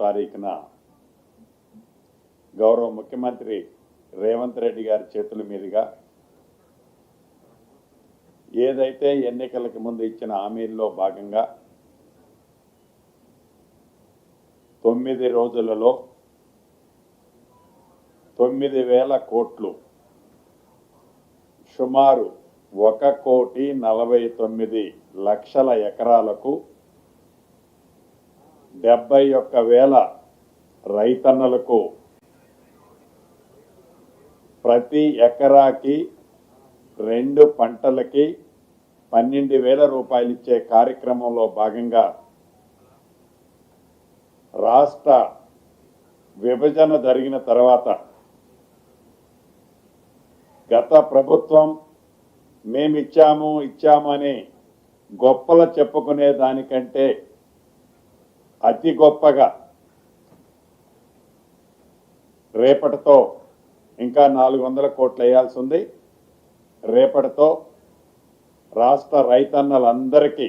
తారీఖున గౌరవ ముఖ్యమంత్రి రేవంత్ రెడ్డి గారి చేతుల మీదుగా ఏదైతే ఎన్నికలకు ముందు ఇచ్చిన హామీల్లో భాగంగా తొమ్మిది రోజులలో తొమ్మిది వేల కోట్లు సుమారు ఒక కోటి నలభై తొమ్మిది లక్షల ఎకరాలకు డెబ్బై ఒక్క వేల రైతన్నలకు ప్రతి ఎకరాకి రెండు పంటలకి పన్నెండు వేల రూపాయలు ఇచ్చే కార్యక్రమంలో భాగంగా రాష్ట్ర విభజన జరిగిన తర్వాత గత ప్రభుత్వం మేమిచ్చాము ఇచ్చాము అని గొప్పలు చెప్పుకునే దానికంటే అతి గొప్పగా రేపటితో ఇంకా నాలుగు వందల కోట్లు వేయాల్సి ఉంది రేపటితో రాష్ట్ర రైతన్నలందరికీ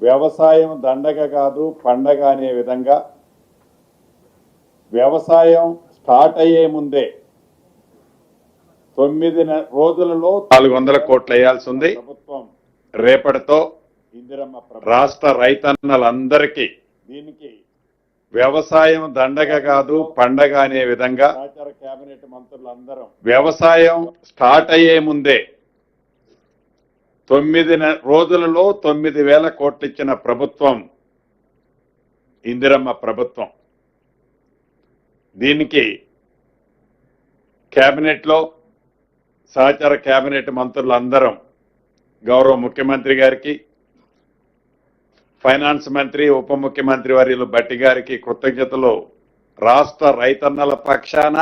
వ్యవసాయం దండగ కాదు పండగ అనే విధంగా వ్యవసాయం స్టార్ట్ అయ్యే ముందే తొమ్మిది రోజులలో నాలుగు వందల కోట్లు వేయాల్సి ఉంది ప్రభుత్వం రేపటితో రాష్ట్ర రైతన్నలందరికీ దీనికి వ్యవసాయం దండగ కాదు పండగ అనే విధంగా కేబినెట్ మంత్రులందరం వ్యవసాయం స్టార్ట్ అయ్యే ముందే తొమ్మిది రోజులలో తొమ్మిది వేల కోట్లు ఇచ్చిన ప్రభుత్వం ఇందిరమ్మ ప్రభుత్వం. దీనికి కేబినెట్లో సహచర కేబినెట్ మంత్రులందరం గౌరవ ముఖ్యమంత్రి గారికి ఫైనాన్స్ మంత్రి ఉప ముఖ్యమంత్రి వర్యులు బట్టి గారికి కృతజ్ఞతలు. రాష్ట్ర రైతన్నల పక్షాన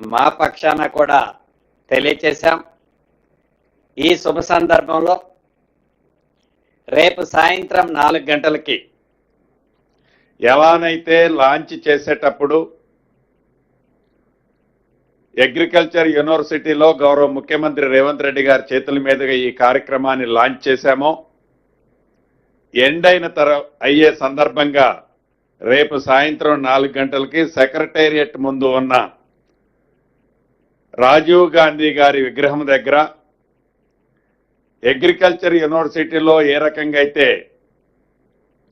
మా పక్షాన కూడా తెలియచేశాం. ఈ శుభ సందర్భంలో రేపు సాయంత్రం నాలుగు గంటలకి ఎలానైతే లాంచ్ చేసేటప్పుడు అగ్రికల్చర్ యూనివర్సిటీలో గౌరవ ముఖ్యమంత్రి రేవంత్ రెడ్డి గారి చేతుల మీదుగా ఈ కార్యక్రమాన్ని లాంచ్ చేశామో ఎండ్ అయిన తర అయ్యే సందర్భంగా రేపు సాయంత్రం నాలుగు గంటలకి సెక్రటేరియట్ ముందు ఉన్న రాజీవ్ గాంధీ గారి విగ్రహం దగ్గర అగ్రికల్చర్ యూనివర్సిటీలో ఏ రకంగా అయితే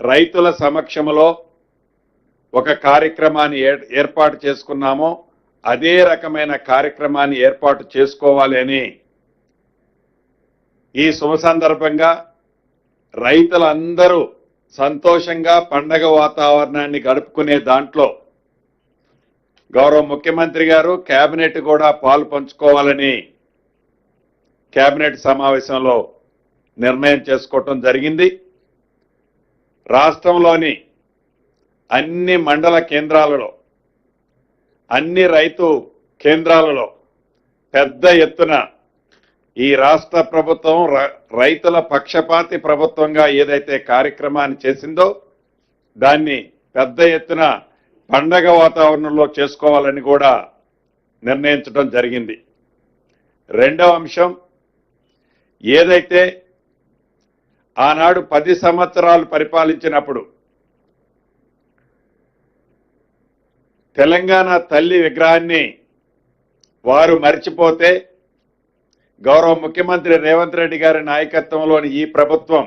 రైతుల సమక్షంలో ఒక కార్యక్రమాన్ని ఏర్పాటు చేసుకున్నామో అదే రకమైన కార్యక్రమాన్ని ఏర్పాటు చేసుకోవాలి అని ఈ శుభ సందర్భంగా రైతులందరూ సంతోషంగా పండగ వాతావరణాన్ని గడుపుకునే దాంట్లో గౌరవ ముఖ్యమంత్రి గారు కేబినెట్ కూడా పాలు పంచుకోవాలని కేబినెట్ సమావేశంలో నిర్ణయం చేసుకోవటం జరిగింది. రాష్ట్రంలోని అన్ని మండల కేంద్రాలలో అన్ని రైతు కేంద్రాలలో పెద్ద ఎత్తున ఈ రాష్ట్ర ప్రభుత్వం రైతుల పక్షపాతి ప్రభుత్వంగా ఏదైతే కార్యక్రమాన్ని చేసిందో దాన్ని పెద్ద ఎత్తున పండగ వాతావరణంలో చేసుకోవాలని కూడా నిర్ణయించడం జరిగింది. రెండవ అంశం ఏదైతే ఆనాడు పది సంవత్సరాలు పరిపాలించినప్పుడు తెలంగాణ తల్లి విగ్రహాన్ని వారు మర్చిపోతే గౌరవ ముఖ్యమంత్రి రేవంత్ రెడ్డి గారి నాయకత్వంలోని ఈ ప్రభుత్వం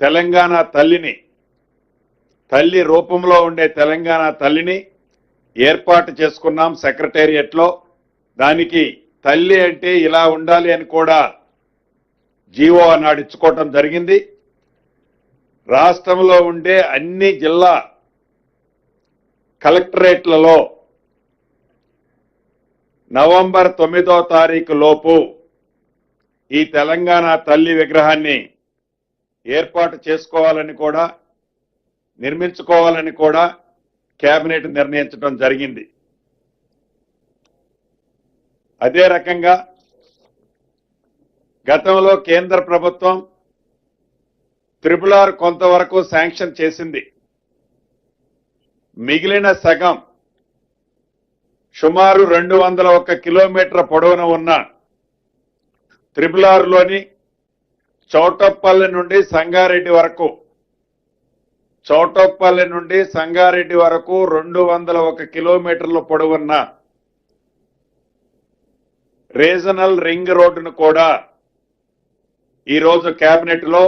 తెలంగాణ తల్లిని తల్లి రూపంలో ఉండే తెలంగాణ తల్లిని ఏర్పాటు చేసుకున్నాం సెక్రటేరియట్లో. దానికి తల్లి అంటే ఇలా ఉండాలి అని కూడా జీవో అన్నాడు ఇచ్చుకోవటం జరిగింది. రాష్ట్రంలో ఉండే అన్ని జిల్లా కలెక్టరేట్లలో నవంబర్ తొమ్మిదో తారీఖు లోపు ఈ తెలంగాణ తల్లి విగ్రహాన్ని ఏర్పాటు చేసుకోవాలని కూడా నిర్మించుకోవాలని కూడా కేబినెట్ నిర్ణయించడం జరిగింది. అదే రకంగా గతంలో కేంద్ర ప్రభుత్వం త్రిపుల్ ఆర్ కొంతవరకు శాంక్షన్ చేసింది. మిగిలిన సగం సుమారు రెండు వందల ఒక్క కిలోమీటర్ పొడవున ఉన్న త్రిపుల్ ఆర్లోని చౌటప్పల్లి నుండి సంగారెడ్డి వరకు చౌటప్పల్లి నుండి సంగారెడ్డి వరకు రెండు వందల ఒక కిలోమీటర్ల పొడవున్న రీజనల్ రింగ్ రోడ్డును కూడా ఈరోజు క్యాబినెట్లో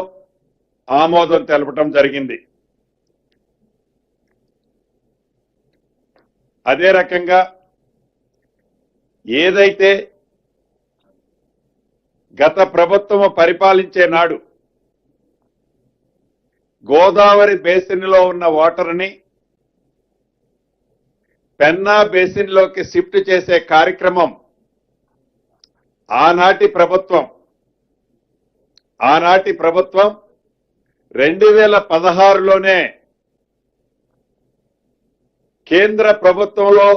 ఆమోదం తెలపటం జరిగింది. అదే రకంగా ఏదైతే గత ప్రభుత్వం పరిపాలించే నాడు గోదావరి బేసిన్లో ఉన్న వాటర్ని పెన్నా బేసిన్లోకి షిఫ్ట్ చేసే కార్యక్రమం ఆనాటి ప్రభుత్వం ఆనాటి ప్రభుత్వం రెండు వేల పదహారులోనే కేంద్ర ప్రభుత్వంలో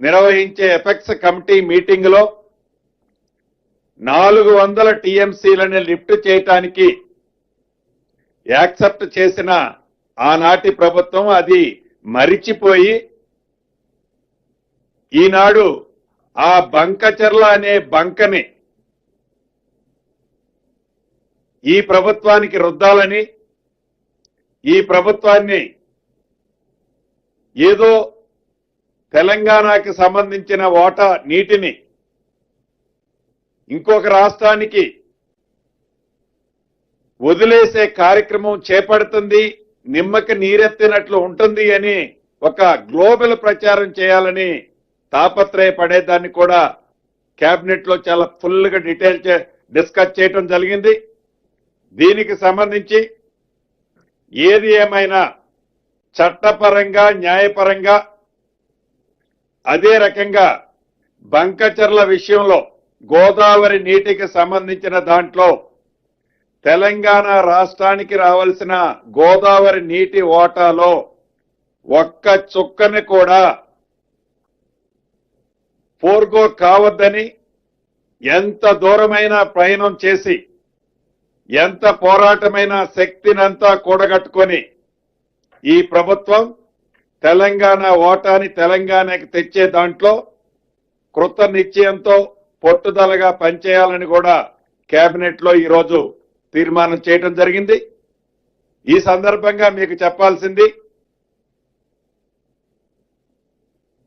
నిర్వహించే ఎఫెక్స్ కమిటీ మీటింగ్లో నాలుగు వందల టీఎంసీలని లిఫ్ట్ చేయటానికి యాక్సెప్ట్ చేసిన ఆనాటి ప్రభుత్వం అది మరిచిపోయి ఈనాడు ఆ బంకచెర్ల అనే బంకని ఈ ప్రభుత్వానికి రుద్దాలని ఈ ప్రభుత్వాన్ని ఏదో తెలంగాణకి సంబంధించిన వాటా నీటిని ఇంకొక రాష్ట్రానికి వదిలేసే కార్యక్రమం చేపడుతుంది నిమ్మకి నీరెత్తినట్లు ఉంటుంది అని ఒక గ్లోబల్ ప్రచారం చేయాలని తాపత్రయపడేదాన్ని కూడా కేబినెట్లో చాలా ఫుల్గా డీటెయిల్ డిస్కస్ చేయటం జరిగింది. దీనికి సంబంధించి ఏది ఏమైనా చట్టపరంగా న్యాయపరంగా అదే రకంగా బంకచర్ల విషయంలో గోదావరి నీటికి సంబంధించిన దాంట్లో తెలంగాణ రాష్ట్రానికి రావాల్సిన గోదావరి నీటి ఓటాలో ఒక్క చుక్కని కూడా ఫోర్గో కావద్దని ఎంత దూరమైన ప్రయాణం చేసి ఎంత పోరాటమైన శక్తినంతా కూడగట్టుకొని ఈ ప్రభుత్వం తెలంగాణ ఓటాని తెలంగాణకి తెచ్చే దాంట్లో కృత నిశ్చయంతో పట్టుదలగా పనిచేయాలని కూడా కేబినెట్లో ఈరోజు తీర్మానం చేయడం జరిగింది. ఈ సందర్భంగా మీకు చెప్పాల్సింది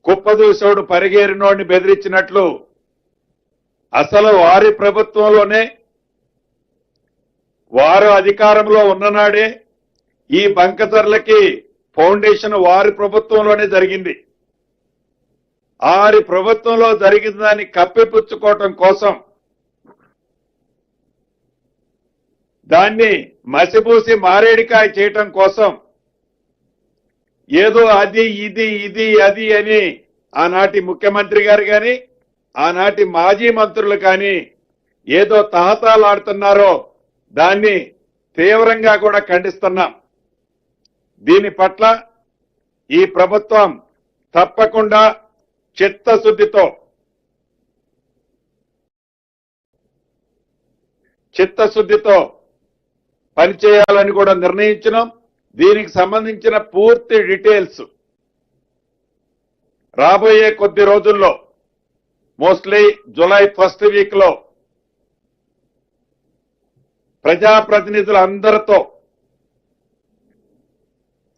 కుప్పదూసోడు పరిగేరినోడిని బెదిరించినట్లు అసలు వారి ప్రభుత్వంలోనే వారు అధికారంలో ఉన్ననాడే ఈ బంకధరలకి ఫౌండేషన్ వారి ప్రభుత్వంలోనే జరిగింది. వారి ప్రభుత్వంలో జరిగిన దాన్ని కప్పిపుచ్చుకోవటం కోసం దాన్ని మసిపూసి మారేడికాయ చేయటం కోసం ఏదో అది ఇది ఇది అది అని ఆనాటి ముఖ్యమంత్రి గారు కానీ ఆనాటి మాజీ మంత్రులు కానీ ఏదో తహతాలాడుతున్నారో దాన్ని తీవ్రంగా కూడా ఖండిస్తున్నాం. దీని పట్ల ఈ ప్రభుత్వం తప్పకుండా చిత్తశుద్ధితో చిత్తశుద్ధితో పనిచేయాలని కూడా నిర్ణయించినాం. దీనికి సంబంధించిన పూర్తి డీటెయిల్స్ రాబోయే కొద్ది రోజుల్లో మోస్ట్లీ జులై ఫస్ట్ వీక్లో ప్రజాప్రతినిధులందరితో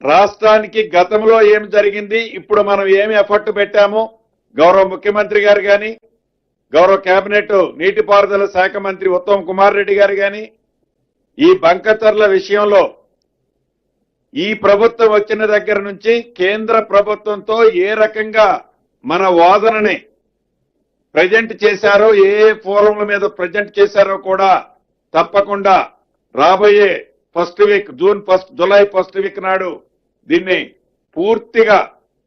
రాష్ట్రానికి గతంలో ఏం జరిగింది ఇప్పుడు మనం ఏమి ఎఫర్ట్ పెట్టాము గౌరవ ముఖ్యమంత్రి గారు కానీ గౌరవ కేబినెట్ నీటిపారుదల శాఖ మంత్రి ఉత్తమ్ కుమార్ రెడ్డి గారు కానీ ఈ బంకతర్ల విషయంలో ఈ ప్రభుత్వం వచ్చిన దగ్గర నుంచి కేంద్ర ప్రభుత్వంతో ఏ రకంగా మన వాదనని ప్రజెంట్ చేశారో ఏ ఏ ఫోరంల మీద ప్రజెంట్ చేశారో కూడా తప్పకుండా రాబోయే first week June first July first week నాడు దీన్ని పూర్తిగా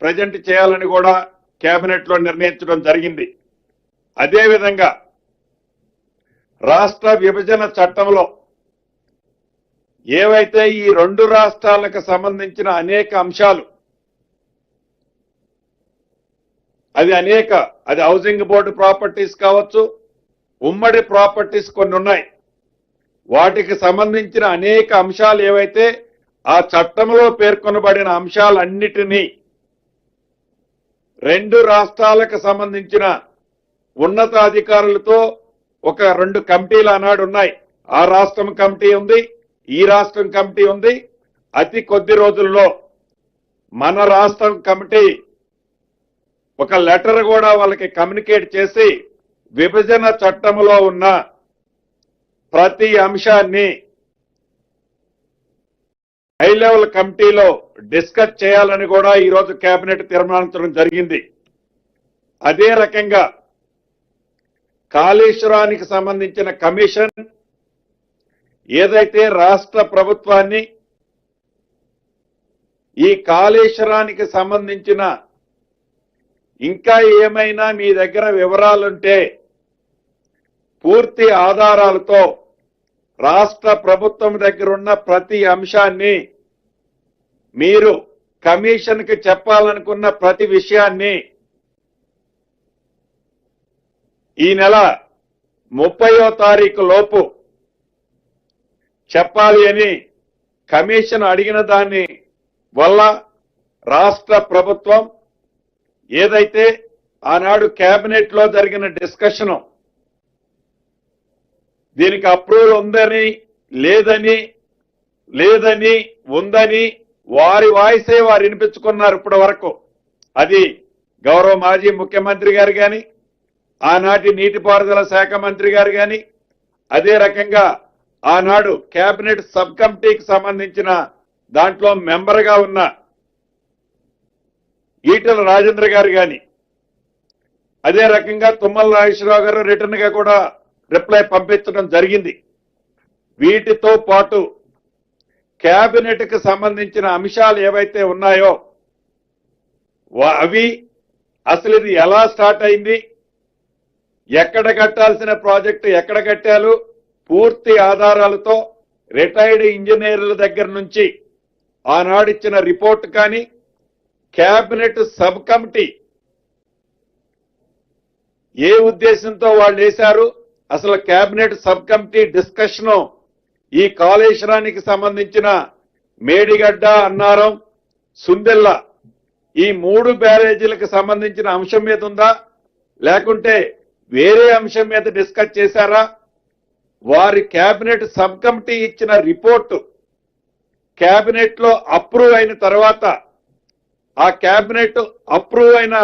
ప్రజెంట్ చేయాలని కూడా కేబినెట్లో నిర్ణయించడం జరిగింది. అదేవిధంగా రాష్ట్ర విభజన చట్టంలో ఏవైతే ఈ రెండు రాష్ట్రాలకు సంబంధించిన అనేక అంశాలు అది అనేక అది హౌసింగ్ బోర్డు ప్రాపర్టీస్ కావచ్చు ఉమ్మడి ప్రాపర్టీస్ కొన్ని ఉన్నాయి. వాటికి సంబంధించిన అనేక అంశాలు ఏవైతే ఆ చట్టంలో పేర్కొనబడిన అంశాలన్నిటినీ రెండు రాష్ట్రాలకు సంబంధించిన ఉన్నతాధికారులతో ఒక రెండు కమిటీలు ఆనాడు ఉన్నాయి. ఆ రాష్ట్రం కమిటీ ఉంది ఈ రాష్ట్రం కమిటీ ఉంది. అతి కొద్ది రోజుల్లో మన రాష్ట్రం కమిటీ ఒక లెటర్ కూడా వాళ్ళకి కమ్యూనికేట్ చేసి విభజన చట్టంలో ఉన్న ప్రతి అంశాన్ని హై లెవెల్ కమిటీలో డిస్కస్ చేయాలని కూడా ఈరోజు కేబినెట్ తీర్మానించడం జరిగింది. అదే రకంగా కాళేశ్వరానికి సంబంధించిన కమిషన్ ఏదైతే రాష్ట్ర ప్రభుత్వాన్ని ఈ కాళేశ్వరానికి సంబంధించిన ఇంకా ఏమైనా మీ దగ్గర వివరాలుంటే పూర్తి ఆధారాలతో రాష్ట్ర ప్రభుత్వం దగ్గర ఉన్న ప్రతి అంశాన్ని మీరు కమిషన్కి చెప్పాలనుకున్న ప్రతి విషయాన్ని ఈ నెల ముప్పయో తారీఖు లోపు చెప్పాలి అని కమిషన్ అడిగిన దాన్ని వల్ల రాష్ట్ర ప్రభుత్వం ఏదైతే ఆనాడు కేబినెట్లో జరిగిన డిస్కషన్ దీనికి అప్రూవల్ ఉందని లేదని లేదని ఉందని వారి వాయిసే వారు వినిపించుకున్నారు ఇప్పటి వరకు. అది గౌరవ మాజీ ముఖ్యమంత్రి గారు కానీ ఆనాటి నీటిపారుదల శాఖ మంత్రి గారు కానీ అదే రకంగా ఆనాడు కేబినెట్ సబ్ కమిటీకి సంబంధించిన దాంట్లో మెంబర్గా ఉన్న ఈటల రాజేంద్ర గారు కానీ అదే రకంగా తుమ్మల నాగేశ్వరరావు గారు రిటర్న్గా కూడా రిప్లై పంపించడం జరిగింది. వీటితో పాటు కేబినెట్కి సంబంధించిన అంశాలు ఏవైతే ఉన్నాయో అవి అసలు ఇది ఎలా స్టార్ట్ అయింది ఎక్కడ కట్టాల్సిన ప్రాజెక్టు ఎక్కడ కట్టాలు పూర్తి ఆధారాలతో రిటైర్డ్ ఇంజనీర్ల దగ్గర నుంచి ఆనాడిచ్చిన రిపోర్ట్ కానీ కేబినెట్ సబ్ కమిటీ ఏ ఉద్దేశంతో వాళ్ళు వేశారు అసలు కేబినెట్ సబ్ కమిటీ డిస్కషన్ ఈ కాళేశ్వరానికి సంబంధించిన మేడిగడ్డ అన్నారం సుందెల్ల ఈ మూడు బ్యారేజీలకు సంబంధించిన అంశం మీద ఉందా? లేకుంటే వేరే అంశం మీద డిస్కస్ చేశారా? వారి కేబినెట్ సబ్ కమిటీ ఇచ్చిన రిపోర్టు కేబినెట్లో అప్రూవ్ అయిన తర్వాత ఆ కేబినెట్ అప్రూవ్ అయిన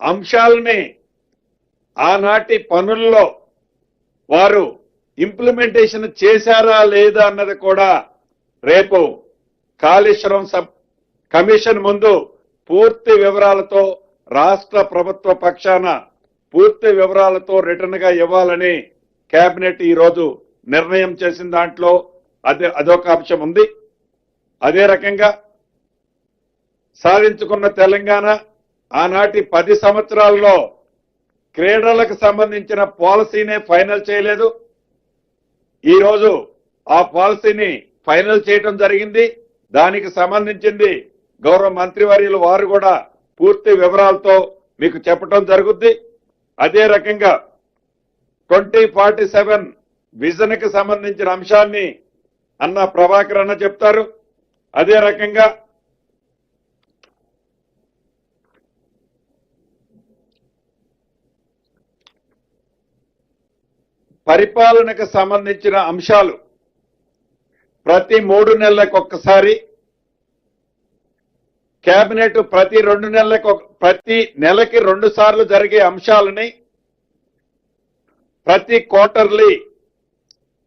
అంశాలని ఆనాటి పనుల్లో వారు ఇంప్లిమెంటేషన్ చేశారా లేదా అన్నది కూడా రేపు కాళేశ్వరం సబ్ కమిషన్ ముందు పూర్తి వివరాలతో రాష్ట్ర ప్రభుత్వ పక్షాన పూర్తి వివరాలతో రిటర్న్గా ఇవ్వాలని కేబినెట్ ఈరోజు నిర్ణయం చేసిన దాంట్లో అదే అదొక అంశం ఉంది. అదే రకంగా సాధించుకున్న తెలంగాణ ఆనాటి పది సంవత్సరాల్లో క్రీడలకు సంబంధించిన పాలసీనే ఫైనల్ చేయలేదు. ఈరోజు ఆ పాలసీని ఫైనల్ చేయటం జరిగింది. దానికి సంబంధించింది గౌరవ మంత్రివర్యులు వారు కూడా పూర్తి వివరాలతో మీకు చెప్పటం జరుగుద్ది. అదే రకంగా ట్వంటీ ఫార్టీ సెవెన్ విజన్కి సంబంధించిన అంశాన్ని అన్న ప్రభాకర్ అన్న చెప్తారు. అదే రకంగా పరిపాలనకు సంబంధించిన అంశాలు ప్రతి మూడు నెలలకు ఒక్కసారి కేబినెట్ ప్రతి రెండు నెలలకు ప్రతి నెలకి రెండు సార్లు జరిగే అంశాలని ప్రతి క్వార్టర్లీ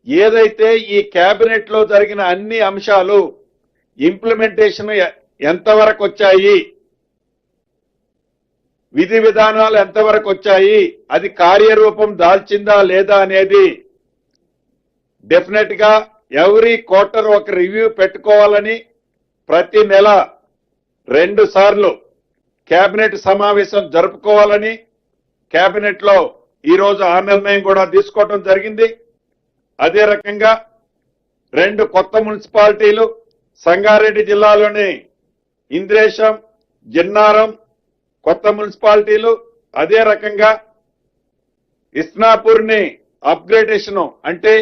ఏదైతే ఈ కేబినెట్లో జరిగిన అన్ని అంశాలు ఇంప్లిమెంటేషన్ ఎంతవరకు వచ్చాయి విధి విధానాలు ఎంతవరకు వచ్చాయి అది కార్యరూపం దాల్చిందా లేదా అనేది డెఫినెట్గా ఎవ్రీ క్వార్టర్ ఒక రివ్యూ పెట్టుకోవాలని ప్రతి నెల రెండు సార్లు కేబినెట్ సమావేశం జరుపుకోవాలని కేబినెట్లో ఈరోజు ఆ నిర్ణయం కూడా తీసుకోవడం జరిగింది. అదే రకంగా రెండు కొత్త మున్సిపాలిటీలు సంగారెడ్డి జిల్లాలోని ఇంద్రేశం జిన్నారం కొత్త మున్సిపాలిటీలు అదే రకంగా ఇస్నాపూర్ని అప్గ్రేడేషన్ అంటే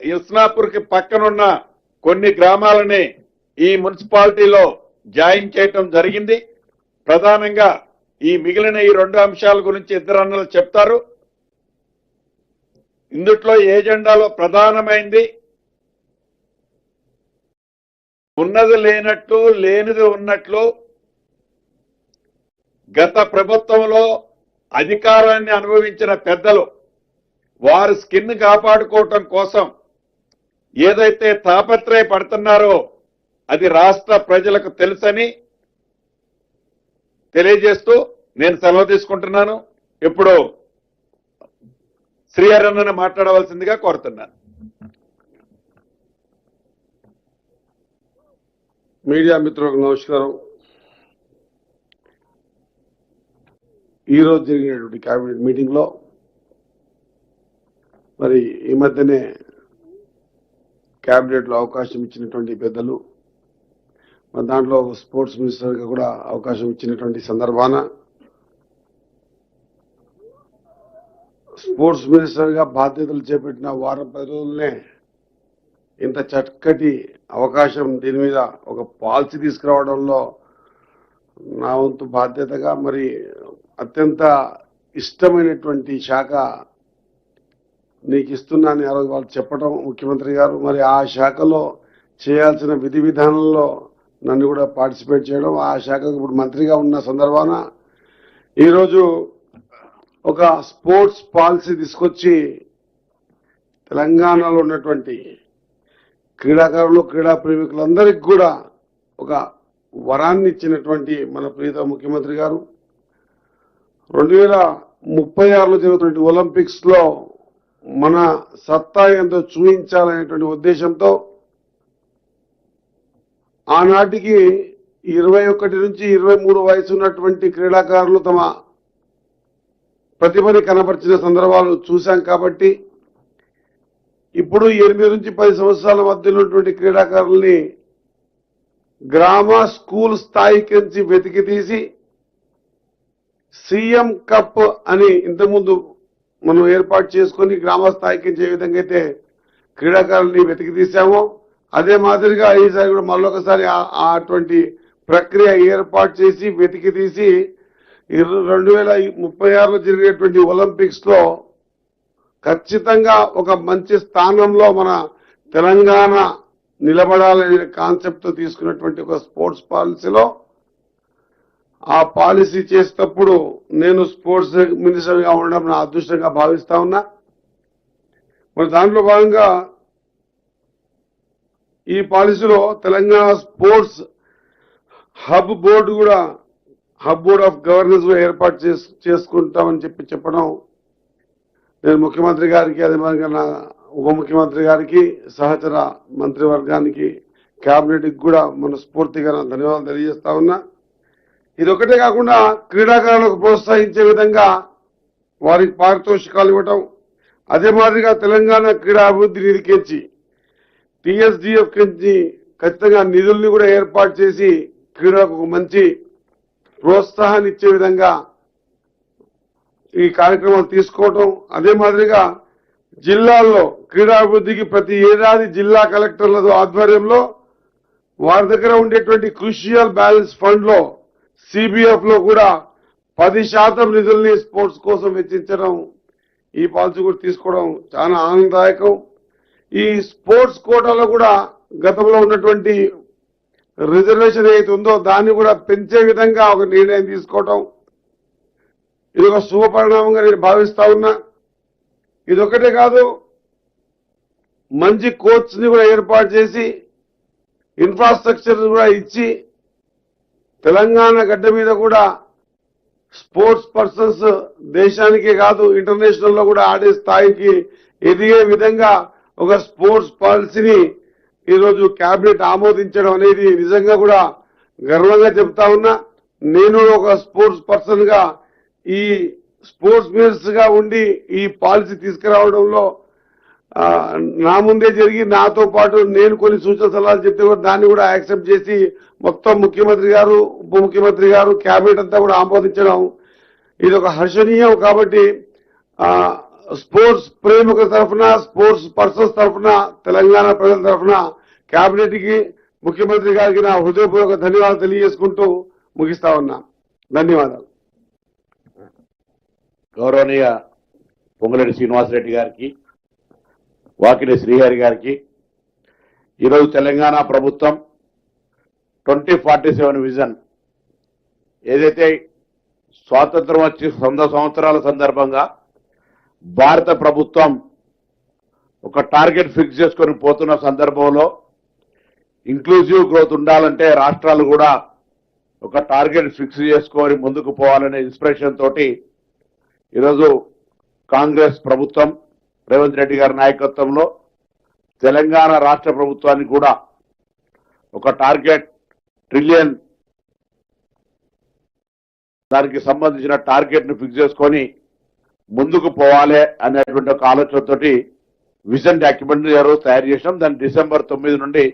ఇస్నాపూర్కి పక్కనున్న కొన్ని గ్రామాలని ఈ మున్సిపాలిటీలో జాయిన్ చేయటం జరిగింది. ప్రధానంగా ఈ మిగిలిన ఈ రెండు అంశాల గురించి ఇద్దరు అన్నలు చెప్తారు. ఇందుట్లో ఏజెండాలో ప్రధానమైంది? ఉన్నది లేనట్లు లేనిది ఉన్నట్లు గత ప్రభుత్వంలో అధికారాన్ని అనుభవించిన పెద్దలు వారు స్కిన్ కాపాడుకోవటం కోసం ఏదైతే తాపత్రయ పడుతున్నారో అది రాష్ట్ర ప్రజలకు తెలుసని తెలియజేస్తూ నేను సెలవు తీసుకుంటున్నాను. ఇప్పుడు శ్రీహరన్నను మాట్లాడవలసిందిగా కోరుతున్నాను. మీడియా మిత్రులకు నమస్కారం. ఈరోజు జరిగినటువంటి కేబినెట్ మీటింగ్లో మరి ఈ మధ్యనే క్యాబినెట్లో అవకాశం ఇచ్చినటువంటి పెద్దలు మరి దాంట్లో స్పోర్ట్స్ మినిస్టర్గా కూడా అవకాశం ఇచ్చినటువంటి సందర్భాన స్పోర్ట్స్ మినిస్టర్గా బాధ్యతలు చేపట్టిన వారం పది రోజులనే ఇంత చక్కటి అవకాశం దీని మీద ఒక పాలసీ తీసుకురావడంలో నా వంతు బాధ్యతగా మరి అత్యంత ఇష్టమైనటువంటి శాఖ నీకు ఇస్తున్నాను ఆ రోజు వాళ్ళు చెప్పడం ముఖ్యమంత్రి గారు. మరి ఆ శాఖలో చేయాల్సిన విధి విధానంలో నన్ను కూడా పార్టిసిపేట్ చేయడం ఆ శాఖకు ఇప్పుడు మంత్రిగా ఉన్న సందర్భాన ఈరోజు ఒక స్పోర్ట్స్ పాలసీ తీసుకొచ్చి తెలంగాణలో ఉన్నటువంటి క్రీడాకారులు క్రీడా ప్రేమికులందరికీ కూడా ఒక వరాన్ని ఇచ్చినటువంటి మన ప్రీత ముఖ్యమంత్రి గారు. రెండు వేల ముప్పై ఆరులో జరుగుతున్న ఒలింపిక్స్లో మన సత్తా ఎంతో చూపించాలనేటువంటి ఉద్దేశంతో ఆనాటికి ఇరవై ఒకటి నుంచి ఇరవై మూడు వయసు ఉన్నటువంటి క్రీడాకారులు తమ ప్రతిభని కనపరిచిన సందర్భాలు చూశాం కాబట్టి ఇప్పుడు ఎనిమిది నుంచి పది సంవత్సరాల మధ్యలో ఉన్నటువంటి క్రీడాకారుల్ని గ్రామ స్కూల్ స్థాయికి నుంచి వెతికి తీసి సీఎం కప్ అని ఇంతకుముందు మనం ఏర్పాటు చేసుకొని గ్రామ స్థాయికి ఏ విధంగా అయితే క్రీడాకారుల్ని వెతికి తీసామో అదే మాదిరిగా ఈసారి కూడా మళ్ళొకసారి అటువంటి ప్రక్రియ ఏర్పాటు చేసి వెతికి తీసి రెండు వేల ముప్పై ఆరులో జరిగేటువంటి ఒలింపిక్స్లో ఖచ్చితంగా ఒక మంచి స్థానంలో మన తెలంగాణ నిలబడాలనే కాన్సెప్ట్ తీసుకున్నటువంటి ఒక స్పోర్ట్స్ పాలసీలో ఆ పాలసీ చేసేటప్పుడు నేను స్పోర్ట్స్ మినిస్టర్గా ఉండడం నా అదృష్టంగా భావిస్తా ఉన్నా. మరి దాంట్లో భాగంగా ఈ పాలసీలో తెలంగాణ స్పోర్ట్స్ హబ్ బోర్డు కూడా హబ్ బోర్డ్ ఆఫ్ గవర్నెన్స్ కూడా ఏర్పాటు చేసుకుంటామని చెప్పి చెప్పడం నేను ముఖ్యమంత్రి గారికి అదే మాదిరిగా నా ఉప ముఖ్యమంత్రి గారికి సహచర మంత్రివర్గానికి క్యాబినెట్కి కూడా మనస్ఫూర్తిగా నా ధన్యవాదాలు తెలియజేస్తా ఉన్నా. ఇది ఒకటే కాకుండా క్రీడాకారులకు ప్రోత్సహించే విధంగా వారికి పారితోషికాలు ఇవ్వటం అదే మాదిరిగా తెలంగాణ క్రీడా అభివృద్ధి నిధికించి టిఎస్డిఎఫ్ నుంచి ఖచ్చితంగా నిధుల్ని కూడా ఏర్పాటు చేసి క్రీడలకు ఒక మంచి ప్రోత్సాహాన్ని ఇచ్చే విధంగా ఈ కార్యక్రమాలు తీసుకోవటం అదే మాదిరిగా జిల్లాల్లో క్రీడాభివృద్ధికి ప్రతి ఏడాది జిల్లా కలెక్టర్ల ఆధ్వర్యంలో వారి దగ్గర ఉండేటువంటి క్రూషియల్ బ్యాలెన్స్ ఫండ్లో సిబిఎఫ్లో కూడా పది శాతం నిధుల్ని స్పోర్ట్స్ కోసం వెచ్చించడం ఈ పాలసీ కూడా తీసుకోవడం చాలా ఆనందదాయకం. ఈ స్పోర్ట్స్ కోటాలో కూడా గతంలో ఉన్నటువంటి రిజర్వేషన్ ఏదైతే ఉందో దాన్ని కూడా పెంచే విధంగా ఒక నిర్ణయం తీసుకోవటం. ఇది ఒక శుభ పరిణామంగా నేను భావిస్తా ఉన్నా. ఇది ఒకటే కాదు మంచి కోచ్ని కూడా ఏర్పాటు చేసి ఇన్ఫ్రాస్ట్రక్చర్ కూడా ఇచ్చి తెలంగాణ గడ్డ మీద కూడా స్పోర్ట్స్ పర్సన్స్ దేశానికే కాదు ఇంటర్నేషనల్లో కూడా ఆడే స్థాయికి ఎదిగే విధంగా ఒక స్పోర్ట్స్ పాలసీని ఈరోజు కేబినెట్ ఆమోదించడం అనేది నిజంగా కూడా గర్వంగా చెప్తా ఉన్నా. నేను ఒక స్పోర్ట్స్ పర్సన్గా ఈ స్పోర్ట్స్ మినిస్టర్గా ఉండి ఈ పాలసీ తీసుకురావడంలో నా ముందే జరిగి నాతో పాటు నేను కొన్ని సూచన సలహాలు చెప్తే కూడా దాన్ని కూడా యాక్సెప్ట్ చేసి మొత్తం ముఖ్యమంత్రి గారు ఉప ముఖ్యమంత్రి గారు క్యాబినెట్ అంతా కూడా ఆమోదించడం ఇది ఒక హర్షణీయం కాబట్టి స్పోర్ట్స్ ప్రేమికుల తరఫున స్పోర్ట్స్ పర్సన్స్ తరఫున తెలంగాణ ప్రజల తరఫున క్యాబినెట్కి కి ముఖ్యమంత్రి గారికి నా హృదయపూర్వక ధన్యవాదాలు తెలియజేసుకుంటూ ముగిస్తా ఉన్నా. ధన్యవాదాలు. గౌరవనీయ పొంగులేటి శ్రీనివాసరెడ్డి గారికి వాకిటి శ్రీహరి గారికి ఈరోజు తెలంగాణ ప్రభుత్వం ట్వంటీ ఫార్టీ సెవెన్ విజన్. ఏదైతే స్వాతంత్రం వచ్చి వంద సంవత్సరాల సందర్భంగా భారత ప్రభుత్వం ఒక టార్గెట్ ఫిక్స్ చేసుకొని పోతున్న సందర్భంలో ఇంక్లూజివ్ గ్రోత్ ఉండాలంటే రాష్ట్రాలు కూడా ఒక టార్గెట్ ఫిక్స్ చేసుకొని ముందుకు పోవాలనే ఇన్స్పిరేషన్ తోటి ఈరోజు కాంగ్రెస్ ప్రభుత్వం రేవంత్ రెడ్డి గారి నాయకత్వంలో తెలంగాణ రాష్ట్ర ప్రభుత్వానికి కూడా ఒక టార్గెట్ ట్రిలియన్ దానికి సంబంధించిన టార్గెట్ను ఫిక్స్ చేసుకొని ముందుకు పోవాలి అనేటువంటి ఒక ఆలోచనతోటి విజన్ డాక్యుమెంట్ గారు తయారు చేసినాం. దాన్ని డిసెంబర్ తొమ్మిది నుండి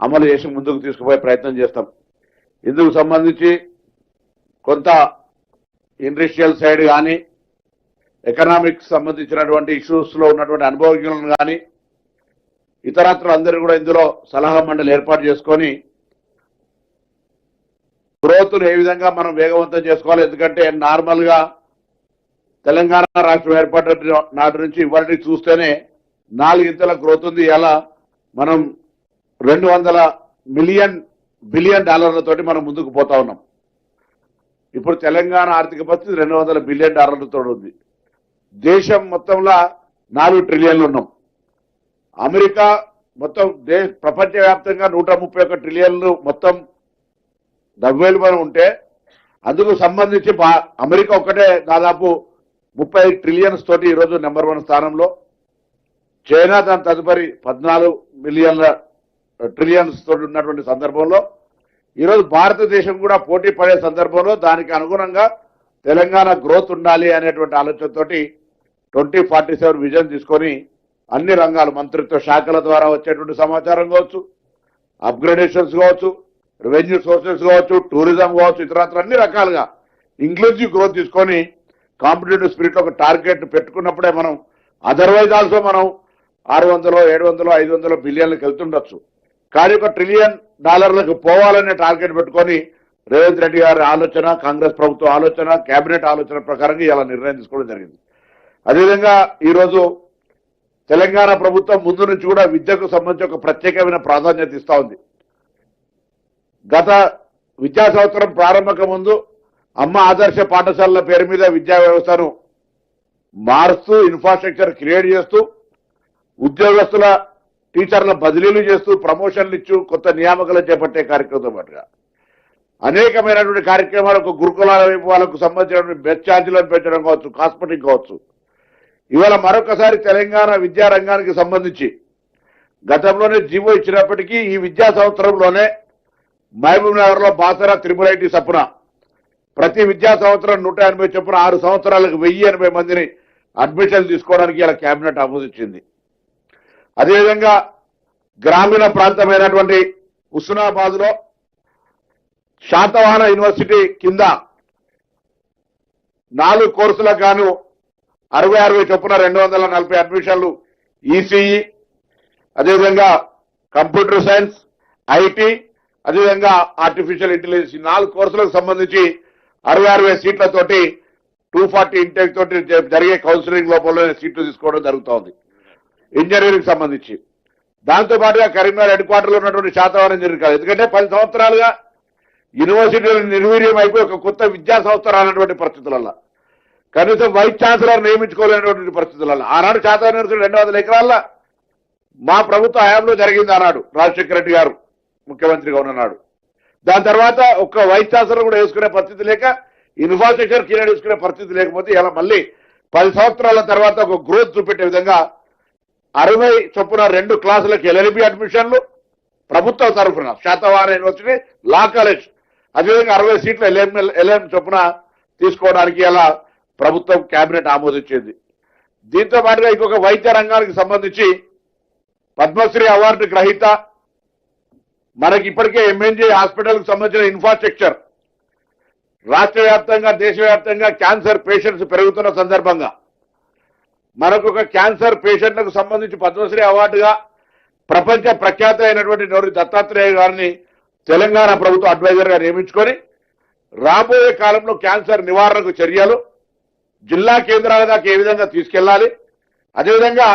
అమలు చేసి ముందుకు తీసుకుపోయే ప్రయత్నం చేస్తాం. ఇందుకు సంబంధించి కొంత ఇండస్ట్రియల్ సైడ్ కానీ ఎకనామిక్స్ సంబంధించినటువంటి ఇష్యూస్లో ఉన్నటువంటి అనుభవజ్ఞులను కానీ ఇతరత్రులందరూ కూడా ఇందులో సలహా మండలి ఏర్పాటు చేసుకొని గ్రోత్ను ఏ విధంగా మనం వేగవంతం చేసుకోవాలి? ఎందుకంటే నార్మల్గా తెలంగాణ రాష్ట్రం ఏర్పడిన నాటి నుంచి ఇవాళ చూస్తేనే నాలుగింతల గ్రోత్ ఉంది. ఇలా మనం రెండు వందల మిలియన్ బిలియన్ డాలర్లతోటి మనం ముందుకు పోతా ఉన్నాం. ఇప్పుడు తెలంగాణ ఆర్థిక పరిస్థితి రెండు వందల బిలియన్ డాలర్లతో ఉంది. దేశం మొత్తంలో నాలుగు ట్రిలియన్లు ఉన్నాం. అమెరికా మొత్తం దేశ ప్రపంచవ్యాప్తంగా నూట ముప్పై ఒక్క ట్రిలియన్లు మొత్తం ద్రవ్యోల్బణం ఉంటే అందుకు సంబంధించి బా- అమెరికా ఒక్కటే దాదాపు ముప్పై ట్రిలియన్స్ తోటి ఈరోజు నెంబర్ వన్ స్థానంలో. చైనా దాని తదుపరి పద్నాలుగు మిలియన్ల ట్రిలియన్స్ తోటి ఉన్నటువంటి సందర్భంలో. ఈరోజు భారతదేశం కూడా పోటీ పడే సందర్భంలో దానికి అనుగుణంగా తెలంగాణ గ్రోత్ ఉండాలి అనేటువంటి ఆలోచనతోటి ట్వంటీ ఫార్టీ సెవెన్ విజన్ తీసుకొని అన్ని రంగాలు మంత్రిత్వ శాఖల ద్వారా వచ్చేటువంటి సమాచారం కావచ్చు అప్గ్రేడేషన్స్ కావచ్చు రెవెన్యూ సోర్సెస్ కావచ్చు టూరిజం కావచ్చు ఇతరత్ర అన్ని రకాలుగా ఇంక్లూజివ్ గ్రోత్ తీసుకొని కాంపిటేటివ్ స్పిరిట్ ఒక టార్గెట్ పెట్టుకున్నప్పుడే మనం అదర్వైజ్ ఆల్సో మనం ఆరు వందలు ఏడు వందలు ఐదు వందలు బిలియన్లకు వెళ్తుండొచ్చు. కానీ ఒక ట్రిలియన్ డాలర్లకు పోవాలనే టార్గెట్ పెట్టుకొని రేవంత్ రెడ్డి గారి ఆలోచన కాంగ్రెస్ ప్రభుత్వం ఆలోచన కేబినెట్ ఆలోచన ప్రకారంగా ఇలా నిర్ణయం తీసుకోవడం జరిగింది. అదేవిధంగా ఈరోజు తెలంగాణ ప్రభుత్వం ముందు నుంచి కూడా విద్యకు సంబంధించి ఒక ప్రత్యేకమైన ప్రాధాన్యత ఇస్తా ఉంది. గత విద్యా సంవత్సరం ప్రారంభక ముందు అమ్మ ఆదర్శ పాఠశాలల పేరు మీద విద్యా వ్యవస్థను మారుస్తూ ఇన్ఫ్రాస్ట్రక్చర్ క్రియేట్ చేస్తూ ఉద్యోగస్తుల టీచర్ల బదిలీలు చేస్తూ ప్రమోషన్లు ఇచ్చు కొత్త నియామకాలు చేపట్టే కార్యక్రమంతో పాటుగా. అనేకమైనటువంటి కార్యక్రమాలకు గురుకులాల వైపు వాళ్ళకు సంబంధించినటువంటి బెడ్ ఛార్జీలను పెంచడం కావచ్చు కాస్మెటిక్ కావచ్చు. ఇవాళ మరొకసారి తెలంగాణ విద్యారంగానికి సంబంధించి గతంలోనే జీవో ఇచ్చినప్పటికీ ఈ విద్యా సంవత్సరంలోనే మహబూబ్ నగర్లో బాసరా త్రిపుల్ ఐటీ చప్పున. ప్రతి విద్యా సంవత్సరం నూట ఎనభై చొప్పున ఆరు సంవత్సరాలకు వెయ్యి ఎనభై మందిని అడ్మిషన్ తీసుకోవడానికి ఇలా కేబినెట్ ఆమోదించింది అదేవిధంగా గ్రామీణ ప్రాంతమైనటువంటి హుస్నాబాద్లో శాతవాహన యూనివర్సిటీ కింద నాలుగు కోర్సులకు గాను అరవై అరవై చొప్పున రెండు వందల నలభై అడ్మిషన్లు ఈసీఈ అదేవిధంగా కంప్యూటర్ సైన్స్ ఐటీ అదేవిధంగా ఆర్టిఫిషియల్ ఇంటెలిజెన్స్ నాలుగు కోర్సులకు సంబంధించి అరవై అరవై సీట్లతోటి టూ ఫార్టీ ఇంటెక్ తోటి జరిగే కౌన్సిలింగ్ లోపలనే సీట్లు తీసుకోవడం జరుగుతోంది ఇంజనీరింగ్ సంబంధించి. దాంతోపాటుగా కరీంనగర్ హెడ్ క్వార్టర్లో ఉన్నటువంటి శాతవాహన జరిగింది ఎందుకంటే పది సంవత్సరాలుగా యూనివర్సిటీలు నిర్వీర్యం అయిపోయి ఒక కొత్త విద్యా సంస్థ రానటువంటి పరిస్థితులలో కనీసం వైస్ ఛాన్సలర్ నియమించుకోలేనటువంటి పరిస్థితులలో ఆనాడు శాతవాహన యూనివర్సిటీ రెండు వందల ఎకరాల్లో మా ప్రభుత్వ హయాంలో జరిగింది ఆనాడు రాజశేఖర రెడ్డి గారు. ముఖ్యమంత్రిగా ఉన్ననాడు. దాని తర్వాత ఒక్క వైస్ ఛాన్సలర్ కూడా వేసుకునే పరిస్థితి లేక ఇన్ఫ్రాస్ట్రక్చర్ క్లియర్ వేసుకునే పరిస్థితి లేకపోతే ఇలా మళ్ళీ పది సంవత్సరాల తర్వాత ఒక గ్రోత్ చూపెట్టే విధంగా అరవై చొప్పున రెండు క్లాసులకు ఎల్ఎల్బి అడ్మిషన్లు ప్రభుత్వ తరఫున శాతవాహన యూనివర్సిటీ లా కాలేజ్ అదేవిధంగా అరవై సీట్లు ఎల్ఎం ఎల్ఎం చొప్పున తీసుకోవడానికి ఎలా ప్రభుత్వం కేబినెట్ ఆమోదించింది. దీంతో పాటుగా ఇంకొక వైద్య రంగానికి సంబంధించి పద్మశ్రీ అవార్డు గ్రహీత మనకి ఇప్పటికే ఎంఎన్జీ హాస్పిటల్కు సంబంధించిన ఇన్ఫ్రాస్ట్రక్చర్ రాష్ట్ర వ్యాప్తంగా దేశవ్యాప్తంగా క్యాన్సర్ పేషెంట్స్ పెరుగుతున్న సందర్భంగా మనకు ఒక క్యాన్సర్ పేషెంట్లకు సంబంధించి పద్మశ్రీ అవార్డుగా ప్రపంచ ప్రఖ్యాత అయినటువంటి నోరి దత్తాత్రేయ గారిని తెలంగాణ ప్రభుత్వం అడ్వైజర్గా నియమించుకొని రాబోయే కాలంలో క్యాన్సర్ నివారణకు చర్యలు జిల్లా కేంద్రాల దాకా ఏ విధంగా తీసుకెళ్ళాలి అదేవిధంగా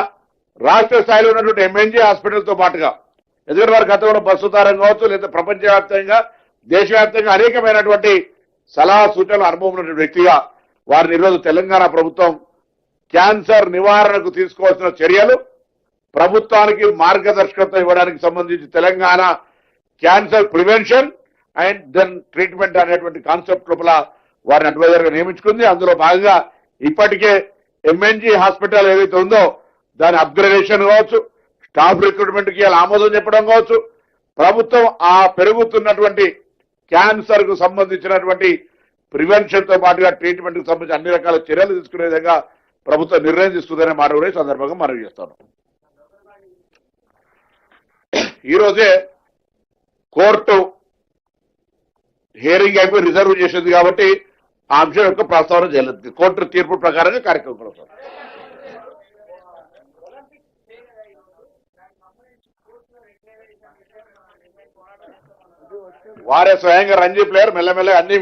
రాష్ట్ర స్థాయిలో ఉన్నటువంటి ఎంఎన్జీ హాస్పిటల్తో పాటుగా ఎందుకంటే వారు గతంలో బస్సు తారం కావచ్చు లేదా ప్రపంచవ్యాప్తంగా దేశవ్యాప్తంగా అనేకమైనటువంటి సలహా సూచనలు అనుభవం ఉన్నటువంటి వ్యక్తిగా వారిని ఈరోజు తెలంగాణ ప్రభుత్వం క్యాన్సర్ నివారణకు తీసుకోవాల్సిన చర్యలు ప్రభుత్వానికి మార్గదర్శకత్వం ఇవ్వడానికి సంబంధించి Telangana cancer prevention and then treatment అనేటువంటి కాన్సెప్ట్ లోపల వారిని అడ్వైజర్గా నియమించుకుంది. అందులో భాగంగా ఇప్పటికే ఎంఎన్జీ హాస్పిటల్ ఏదైతే ఉందో దాని అప్గ్రేడేషన్ కావచ్చు స్టాఫ్ రిక్రూట్మెంట్కి ఇలా ఆమోదం చెప్పడం కావచ్చు ప్రభుత్వం ఆ పెరుగుతున్నటువంటి క్యాన్సర్కు సంబంధించినటువంటి ప్రివెన్షన్తో పాటుగా ట్రీట్మెంట్కు సంబంధించి అన్ని రకాల చర్యలు తీసుకునే విధంగా ప్రభుత్వం నిర్ణయం తీసుకుందనే మాట కూడా సందర్భంగా మనం చేస్తాను ఈ రోజే కోర్టు హియరింగ్ అయిపోయి రిజర్వ్ చేసింది కాబట్టి ఆ అంశం యొక్క ప్రస్తావన చేయలేదు కోర్టు తీర్పు ప్రకారంగా కార్యక్రమం కొనసాగుతుంది. వారే స్వయంగా రంజీ ప్లేయర్ మెల్లమెల్లగా అన్ని